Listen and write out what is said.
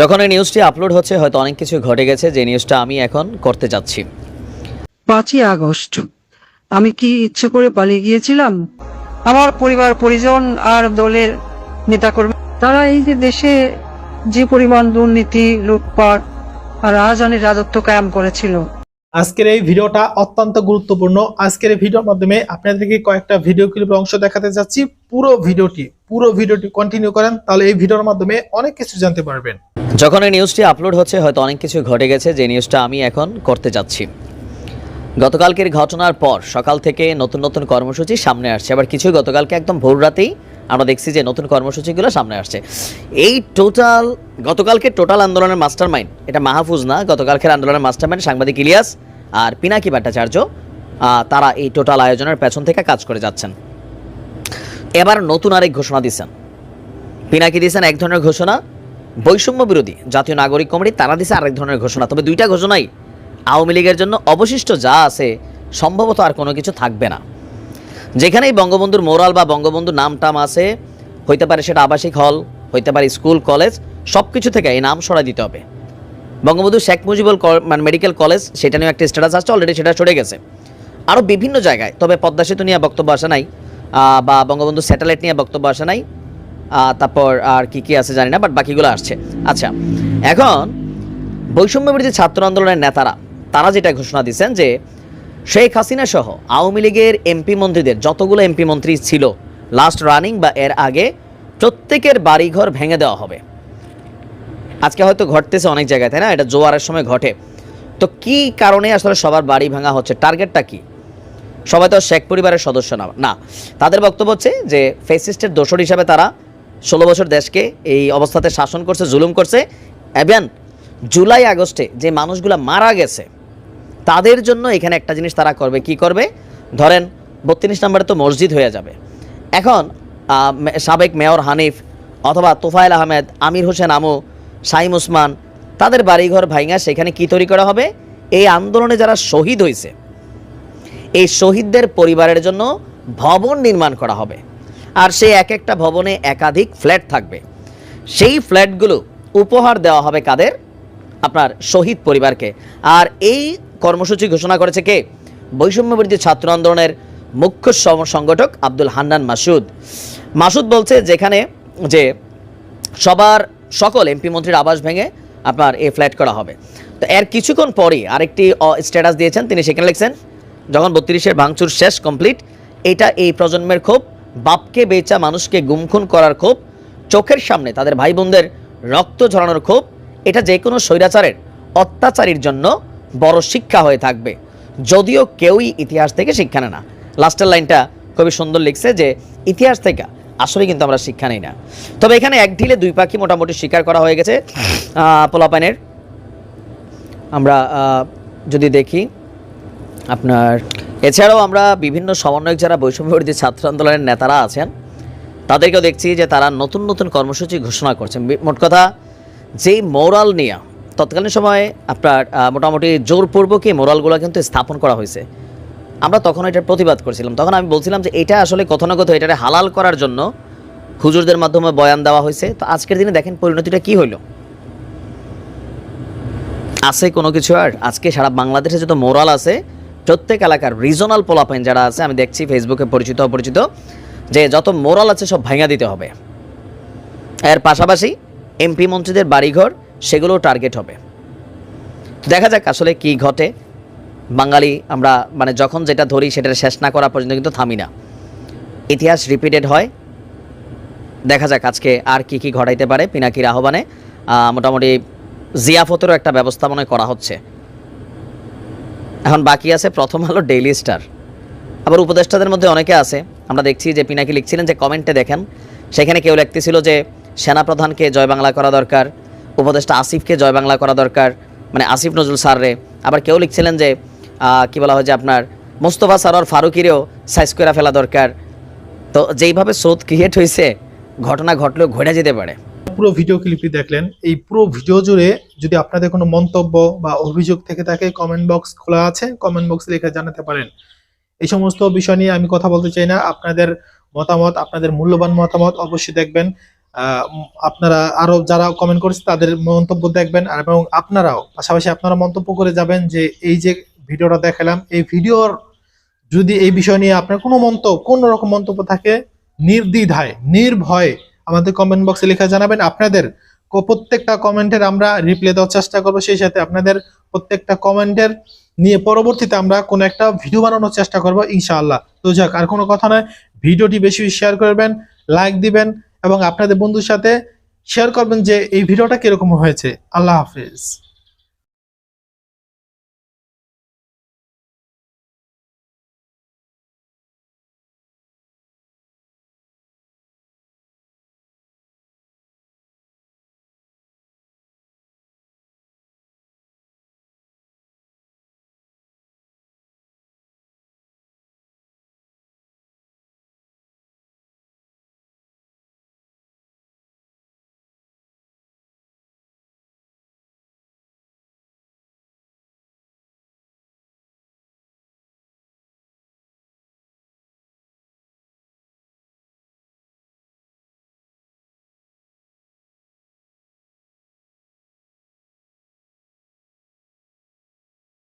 যখন এই নিউজটি আপলোড হচ্ছে হয়তো অনেক কিছু ঘটে গেছে যে নিউজটা আমি এখন করতে যাচ্ছি। পাঁচই আগস্ট। আমি কি ইচ্ছে করে পালিয়ে গিয়েছিলাম? আমার পরিবার পরিজন আর দলের নেতা নেতাকর্মী তারা এই যে দেশে যে পরিমাণ দুর্নীতি লুটপাট আর রাজধানীর রাজত্ব কায়াম করেছিল। আজকের এই ভিডিওটা অত্যন্ত গুরুত্বপূর্ণ। আজকের এই ভিডিওর মাধ্যমে আপনাদেরকে কয়েকটা ভিডিও ক্লিপের অংশ দেখাতে যাচ্ছি। পুরো ভিডিওটি পুরো ভিডিওটি কন্টিনিউ করেন তাহলে এই ভিডিওর মাধ্যমে অনেক কিছু জানতে পারবেন। যখন এই নিউজটি আপলোড হচ্ছে, হয়তো অনেক কিছু ঘটে গেছে যে নিউজটা আমি এখন করতে যাচ্ছি। গতকালকের ঘটনার পর সকাল থেকে নতুন নতুন কর্মসূচি সামনে আসছে। আবার কিছু গতকালকে একদম ভোর রাতেই আমরা দেখছি যে নতুন কর্মসূচিগুলো সামনে আসছে। এই টোটাল গতকালকে টোটাল আন্দোলনের মাস্টার মাইন্ড এটা মাহফুজ না, গতকালকের আন্দোলনের মাস্টার মাইন্ড সাংবাদিক ইলিয়াস আর পিনাকি ভট্টাচার্য তারা এই টোটাল আয়োজনের পেছন থেকে কাজ করে যাচ্ছেন। এবার নতুন আরেক ঘোষণা দিচ্ছেন। পিনাকি দিয়েছেন এক ধরনের ঘোষণা বৈষম্য বিরোধী জাতীয় নাগরিক কমিটি তারা দিছে আরেক ধরনের ঘোষণা। তবে দুইটা ঘোষণাই আওয়ামী লীগের জন্য অবশিষ্ট যা আছে, সম্ভবত আর কোনো কিছু থাকবে না। যেখানেই বঙ্গবন্ধুর মোরাল বা বঙ্গবন্ধুর নাম টাম আছে, হইতে পারে সেটা আবাসিক হল, হইতে পারে স্কুল, কলেজ সব কিছু থেকে এই নাম সরাই দিতে হবে। বঙ্গবন্ধু শেখ মুজিবুল মানে মেডিকেল কলেজ, সেটা নিয়ে একটা স্ট্যাটাস আসছে অলরেডি সেটা সরে গেছে। আরও বিভিন্ন জায়গায়, তবে পদ্মা সেতু নিয়ে বক্তব্য আসে নাই বা বঙ্গবন্ধু স্যাটেলাইট নিয়ে বক্তব্য আসে নাই। তারপর আর কি কি আছে জানি না বাট বাকিগুলো আসছে। আচ্ছা এখন বৈষম্য বিরোধী ছাত্র আন্দোলনের নেতারা, তারা যেটা ঘোষণা দিচ্ছেন যে শেখ হাসিনা সহ আওয়ামী লীগের এমপি মন্ত্রীদের, যতগুলো এমপি মন্ত্রী ছিল লাস্ট রানিং বা এর আগে, প্রত্যেকের বাড়িঘর ভেঙে দেওয়া হবে। আজকে হয়তো ঘটতেছে অনেক জায়গায়, তাই না? এটা জোয়ারের সময় ঘটে। তো কি কারণে আসলে সবার বাড়ি ভাঙা হচ্ছে? টার্গেটটা কি? সবাই তো শেখ পরিবারের সদস্য না না। তাদের বক্তব্য হচ্ছে যে ফেসিস্টের দোষর হিসাবে তারা ষোলো বছর দেশকে এই অবস্থাতে শাসন করছে, জুলুম করছে। এবং জুলাই আগস্টে যে মানুষগুলা মারা গেছে, তাদের জন্য এখানে একটা জিনিস তারা করবে, কি করবে? ধরেন, বত্রিশ নম্বরে তো মসজিদ হয়ে যাবে। এখন সাবেক মেয়র হানিফ অথবা তোফায়েল আহমেদ, আমির হোসেন আমু সাইম ওসমান তাদের বাড়িঘর ভাইঙা সেখানে কি তৈরি করা হবে? এই আন্দোলনে যারা শহীদ হয়েছে এই শহীদদের পরিবারের জন্য ভবন নির্মাণ করা হবে। আর সেই এক একটা ভবনে একাধিক ফ্ল্যাট থাকবে। সেই ফ্ল্যাটগুলো উপহার দেওয়া হবে কাদের? আপনার শহীদ পরিবারকে। আর এই কর্মসূচি ঘোষণা করেছে কে? বৈষম্য বিরোধী ছাত্র আন্দোলনের মুখ্য সংগঠক আব্দুল হান্নান মাসুদ। মাসুদ বলছে যেখানে যে সবার সকল এমপি মন্ত্রীর আবাস ভেঙে আপনার এ ফ্ল্যাট করা হবে। তো এর কিছুক্ষণ পরই আরেকটি স্ট্যাটাস দিয়েছেন, তিনি সেখানে লিখছেন, যখন বত্রিশের ভাঙচুর শেষ কমপ্লিট, এটা এই প্রজন্মের ক্ষোভ বাপকে বেচা মানুষকে গুমখুন করার ক্ষোভ, চোখের সামনে তাদের ভাই বোনদের রক্ত ঝরানোর ক্ষোভ, এটা যে কোনো স্বৈরাচারের অত্যাচারীর জন্য বড় শিক্ষা হয়ে থাকবে। যদিও কেউই ইতিহাস থেকে শিক্ষা নেয় না। লাস্টের লাইনটা খুবই সুন্দর লিখছে যে, ইতিহাস থেকে আসলে কিন্তু আমরা শিক্ষা নেই না। তবে এখানে এক ঢিলে দুই পাখি মোটামুটি স্বীকার করা হয়ে গেছে। পোলাপানের আমরা যদি দেখি আপনার এছাড়াও আমরা বিভিন্ন সমন্বয়ক যারা বৈষম্য বিরোধী ছাত্র আন্দোলনের নেতারা আছেন, তাদেরকেও দেখছি যে তারা নতুন নতুন কর্মসূচি ঘোষণা করছেন। মোট কথা, যেই মোরাল নিয়ে তৎকালীন সময়ে আপনার মোটামুটি জোরপূর্বক এই মোরালগুলো কিন্তু স্থাপন করা হয়েছে। আমরা তখন এটার প্রতিবাদ করছিলাম। তখন আমি বলছিলাম যে এটা আসলে কোথাও না কোথাও এটারে হালাল করার জন্য হুজুরদের মাধ্যমে বয়ান দেওয়া হয়েছে। তো আজকের দিনে দেখেন পরিণতিটা কি হইল। আছে কোনো কিছু আর? আজকে সারা বাংলাদেশে যত মোরাল আছে প্রত্যেক এলাকার রিজনাল পোলাপাইন যারা আছে, আমি দেখছি ফেসবুকে পরিচিত, অপরিচিত, যে যত মোরাল আছে সব ভাঙা দিতে হবে। এর পাশাপাশি এমপি মন্ত্রীদের বাড়িঘর, সেগুলোও টার্গেট হবে। দেখা যাক আসলে কি ঘটে। বাঙালি, আমরা মানে যখন যেটা ধরি সেটা শেষ না করা পর্যন্ত কিন্তু থামি না। ইতিহাস রিপিটেড হয়। দেখা যাক আজকে আর কি কি ঘটাইতে পারে পিনাকির আহ্বানে। মোটামুটি জিয়াফতেরও একটা ব্যবস্থা হয় করা হচ্ছে। এখন বাকি আছে প্রথম আলো ডেইলি স্টার আবার উপদেষ্টাদের মধ্যে অনেকে আছে, আমরা দেখছি যে পিনাকি লিখছিলেন যে কমেন্টে দেখেন, সেখানে কেউ লিখতেছিল যে সেনাপ্রধানকে জয় বাংলা করা দরকার, উপদেষ্টা আসিফকে জয় বাংলা করা দরকার মানে আসিফ নজরুল স্যাররে। আবার কেউ লিখছিলেন যে কি বলা হয় যে আপনার মোস্তফা সারোয়ার ফারুকিরেও সাইজ করে ফেলা দরকার। তো যেইভাবে স্রোত ক্রিয়েট হয়েছে ঘটনা ঘটলেও ঘটে যেতে পারে। পুরো ভিডিও ক্লিপটি দেখলেন। এই পুরো ভিডিও জুড়ে যদি আপনাদের কোনো মন্তব্য বা অভিযোগ থেকে থাকে কমেন্ট বক্স খোলা আছে কমেন্ট বক্সে লিখে জানাতে পারেন। এই সমস্ত বিষয় নিয়ে আমি কথা বলতে চাই না। আপনাদের মতামত, আপনাদের মূল্যবান মতামত অবশ্যই দেখবেন। আপনারা আরও যারা কমেন্ট করেছে, তাদের মন্তব্য দেখবেন। আর এবং আপনারাও, পাশাপাশি আপনারা মন্তব্য করে যাবেন যে, এই যে ভিডিওটা দেখালাম, এই ভিডিওর যদি এই বিষয় নিয়ে আপনার কোনো মন্তব্য, কোনো রকম মন্তব্য থাকে, নির্দ্বিধায়, নির্ভয়ে আমাদের কমেন্ট বক্সে লেখা জানাবেন আপনাদের প্রত্যেকটা কমেন্টের আমরা রিপ্লে দেওয়ার চেষ্টা করব। সেই সাথে আপনাদের প্রত্যেকটা কমেন্টের নিয়ে পরবর্তীতে আমরা কোনো একটা ভিডিও বানানোর চেষ্টা করব, ইনশাআল্লাহ। তো যাক, আর কোনো কথা নয়। ভিডিওটি বেশি বেশি শেয়ার করবেন লাইক দিবেন এবং আপনাদের বন্ধুর সাথে শেয়ার করবেন যে এই ভিডিওটা কীরকম হয়েছে। আল্লাহ হাফিজ।